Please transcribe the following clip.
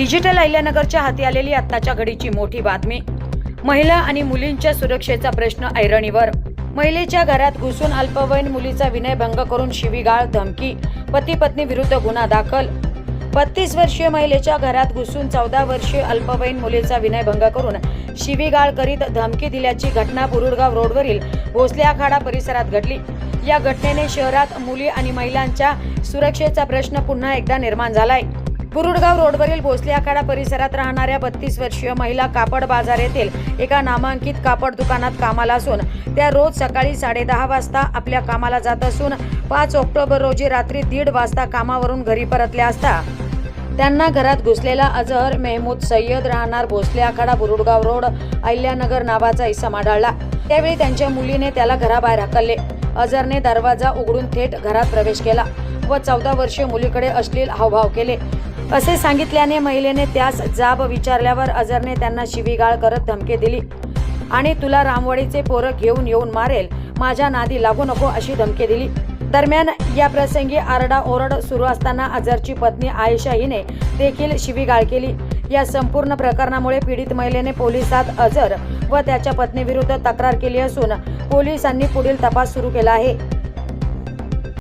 Digital अहिल्यानगरच्या हाती आलेली आत्ताच्या घडीची मोठी बातमी. महिला आणि मुलींच्या सुरक्षेचा प्रश्न ऐरणीवर. महिलेच्या घरात घुसून अल्पवयीन मुलीचा विनयभंग करून शिवीगाळ धमकी पती पत्नी विरुद्ध गुन्हा दाखल. बत्तीस वर्षीय महिलेच्या घरात घुसून चौदा वर्षीय अल्पवयीन मुलीचा विनयभंग करून शिवीगाळ करीत धमकी दिल्याची घटना बुरुडगाव रोडवरील भोसले आखाडा परिसरात घडली. या घटनेने शहरात मुली आणि महिलांच्या सुरक्षेचा प्रश्न पुन्हा एकदा निर्माण झालाय. बुरुडगाव रोडवरील भोसले आखाडा परिसरात राहणाऱ्या बत्तीस वर्षीय महिला कापड बाजार येथील एका नामांकित कापड दुकानात कामाला असून त्या रोज सकाळी साडेदहा वाजता आपल्या कामाला जात असून पाच ऑक्टोबर रोजी रात्री दीड वाजता कामावरून घरी परतल्या असता त्यांना घरात घुसलेला अजहर मेहमूद सय्यद राहणार भोसले आखाडा बुरुडगाव रोड अहिल्यानगर नावाचा इसम आढळला त्यावेळी त्यांच्या मुलीने त्याला घराबाहेर हकलले. अजहरने दरवाजा उघडून थेट घरात प्रवेश केला व चौदा वर्षीय मुलीकडे अश्लील हावभाव केले. असे सांगितल्याने महिलेने त्यास जाब विचारल्यावर अजरने त्यांना शिवीगाळ करत धमकी दिली. आणि तुला रामवाडीचे पोरं घेऊन येऊन मारेल. माझ्या नादी लागू नको अशी धमकी दिली. दरम्यान या प्रसंगी आरडा ओरड सुरू असताना अजरची पत्नी आयशा हिने देखील शिवीगाळ केली. या संपूर्ण प्रकरणामुळे पीडित महिलेने पोलिसात अजर व त्याच्या पत्नीविरुद्ध तक्रार केली असून पोलिसांनी पुढील तपास सुरू केला आहे.